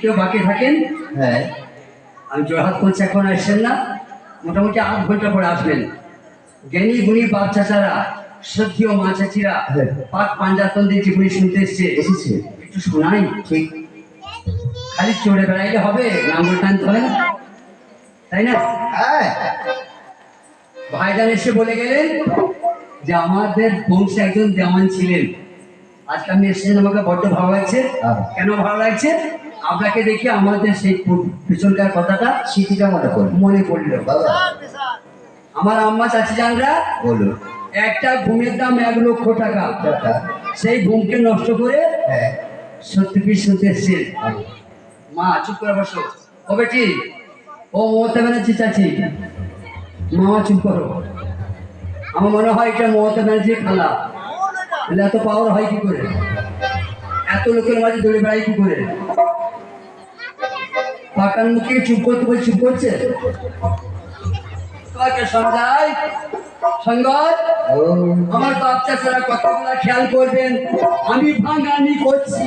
কেউ বাকি থাকেন? হ্যাঁ। আমি জোরহাত করছি এখন আসছেন না। মোটামুটি আধ ঘণ্টা পরে আসবেন। জ্ঞানী গুণী বাপ চাচারা সত্যিও মা চাচিরা হ্যাঁ। পাক পাঞ্জাতনদের জীবনী শুনতে এসছে। এসেছে। একটু শোনাই। ঠিক। খালি চড়ে বেড়াইলে হবে? নাঙ্গল টানতে হবে না তাই না? হ্যাঁ। ভাইজান এসে বলে গেলেন যে আমাদের বংশে একজন দেওয়ান ছিলেন। আজকে আমি এসেছেন আমাকে বড্ড ভালো লাগছে। কেন ভালো লাগছে? আপনাকে দেখে আমাদের সেই পিছনকার কথাটা স্মৃতিটা মনে করুন মনে পড়ল বাবা। আমার আম্মা চাচি জানরা বলুন। একটা ঘুমের দাম এক লক্ষ টাকা। সেই ঘুমকে নষ্ট করে হ্যাঁ। সত্যি পিস শুনতে এসছেন মা চুপ করে বসো। ও বেটি ও মমতা ব্যানার্জি চাচি। মামা চুপ করো। আমার মনে হয় এটা মমতা ব্যানার্জি খালা। এত পাওয়ার হয় কি করে? এত লোকের মাঝে দৌড়ে বেড়াই কি করে? পাকান মুখে চুপ করতে বলে চুপ করছে? তোমাকে সমঝাই সঙ্গত আমার বাচ্চা ছাড়া কথাগুলো খেয়াল করবেন। আমি ভাঙানি করছি।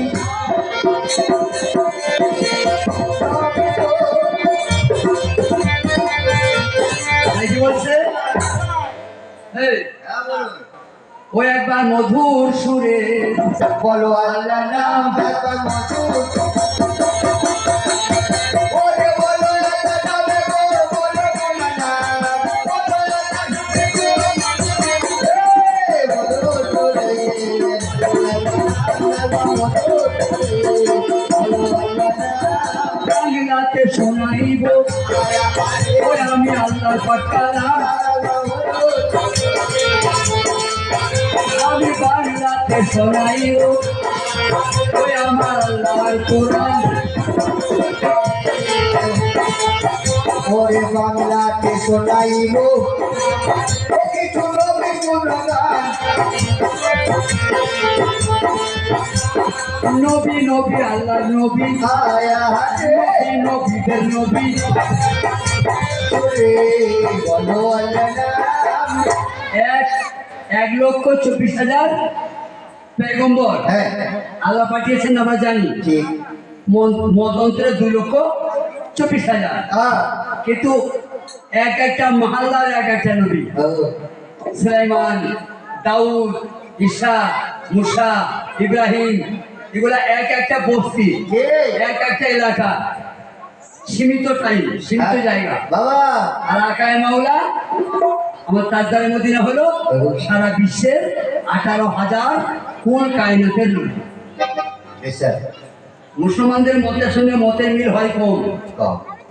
তাই কি বলছে? হ্যাঁ, বলুন। ও একবার মধুর সুরে বলো আল্লাহ নাম একবার মধুর। বাংলাতে শোনাইব। ওই আমি আল্লাহ পাকারা আমি বাংলাতে শোনাইব। ওই আমার আল্লাহর কোরআন। ওরে বাংলাতে শোনাইব। কিছু নবী গুণগান নবী নবী আল্লাহ নবী। আয়া নবী নবীদের নবী। এক এক লক্ষ চব্বিশ হাজার পেগম্বর। হ্যাঁ। আল্লাহ পাঠিয়েছেন আমরা জানি। ঠিক মদন্ত্রে দুই লক্ষ চব্বিশ হাজার। আহ, কিন্তু এক একটা মহাল্লার এক একটা নবী। সুলাইমান দাউদ ঈশা মুসা ইব্রাহিম এগুলা এক একটা বস্তি? এক একটা এলাকা। সীমিত টাইম সীমিত হ্যাঁ। জায়গা। বাবা। আর আকায় মাওলা আমার তাজদারে মদিনা হলো সারা বিশ্বের আঠারো হাজার কোন কায়নাতের লোক। মুসলমানদের মতের সঙ্গে মতের মিল হয় কম।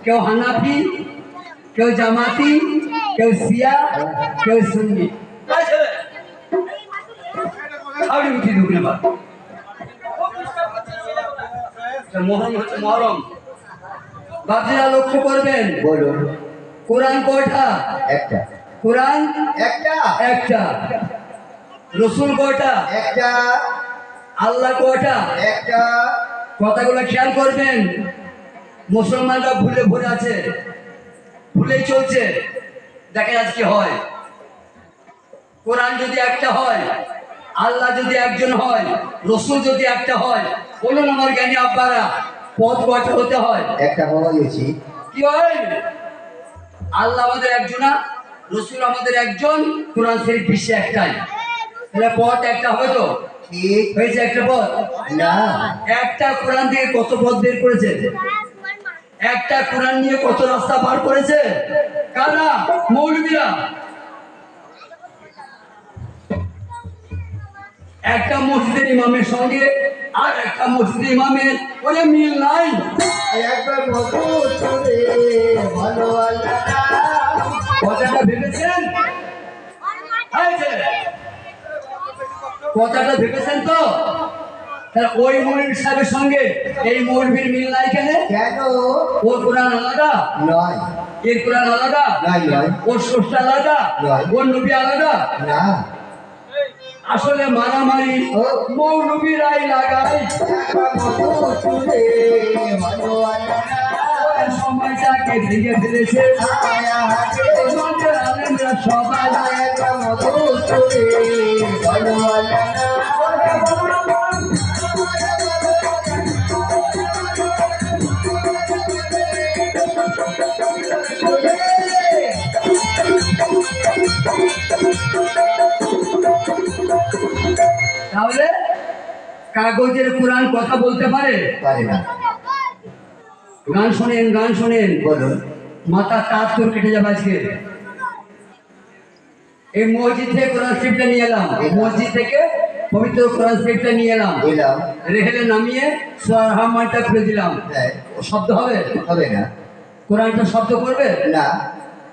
কেউ হানাফি কেউ জামাতি কেউ সিয়া কেউ সুন্নি। হাওড়ি উঠি ঢুকলে বা মহরম হচ্ছে মহরম। বাপজিরা লক্ষ্য করবেন। বলুন। কোরআন কয়টা? একটা। কোরআন? একটা। একটা। রসুল কয়টা? একটা। আল্লাহ কয়টা? একটা। কথাগুলো খেয়াল করবেন। মুসলমানরা ভুলে ভরে আছে। ভুলে চলছে। দেখেন আজ কি হয়। কোরআন যদি একটা হয় আল্লাহ যদি একজন হয় রসুল যদি একটা হয় বলুন আমার জ্ঞানী আব্বারা পথ কয়টা হতে হয়? একটা বলা গেছি। কি হয়? আল্লাহ আমাদের একজনা রসুল আমাদের একজন কোরআন শরীফ বিশ্বে একটাই। তাহলে পথ একটা হবে তো হয়েছে একটা পথ? না। একটা কোরআন দিয়ে কত পথ বের করেছে? একটা কোরআন নিয়ে কত রাস্তা পার করেছে? কারা? মৌলবীরা। একটা মসজিদের ইমামের সঙ্গে আর একটা মসজিদের ইমামের ওরে মিল নাই। একবার। কথাটা ভেবেছেন? কথাটা ভেবেছেন তো? ওই মৌলবী সাহেবের সঙ্গে এই মৌলবীর মিল নাই কেন? ওর কোরআন আলাদা? নয়। এর কোরআন আলাদা? নয়। ওর স্রষ্টা আলাদা? নয়। ওর নবী আলাদা? না। আসলে মারামারি। মৌলবীরাই লাগায়। সময়টাকে ভেঙে ফেলেছে সবাই একবার মধুর তাহলে কাগজের কোরআন কথা বলতে পারে? পারে না। গান শোনেন গান শোনেন। বলুন। মাথা তার তোর কেটে যাবে আজকে। এই মসজিদ থেকে কোরআন শরীফটা নিয়ে এলাম। মসজিদ থেকে পবিত্র কোরআন শরীফটা নিয়ে এলাম। রেহেলে নামিয়ে সুরা রহমানটা খুলে দিলাম। হ্যাঁ। শব্দ হবে? হবে না। কোরআনটা শব্দ করবে? না।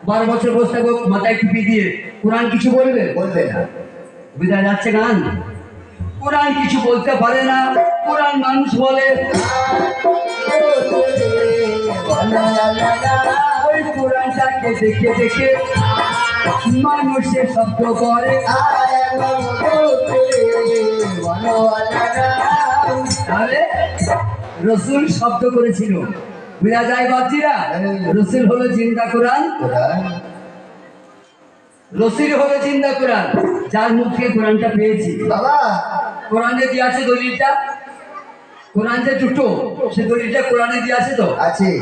বারো বছর বসে থাকব মাথায় টুপি দিয়ে। কোরআন কিছু বলবে? বলবে না। বুঝা যাচ্ছে গান? কোরআন কিছু বলতে পারে না। কোরআন মানুষ বলে। ওই কোরআনটাকে দেখে দেখে মানুষের শব্দ করে। তাহলে রসুল শব্দ করেছিল। বুঝা যায় বাচ্চিরা রসুল হলো চিন্তা কোরআন। রসুল হলো চিন্তা কোরআন। যার মুখ থেকে কোরআনটা পেয়েছি। বাবা। কোরআনে দিয়ে আছে দলিলটা? কোরআন যে দুটো সে দলিলটা কোরআনে দিয়ে আছে তো? আছে।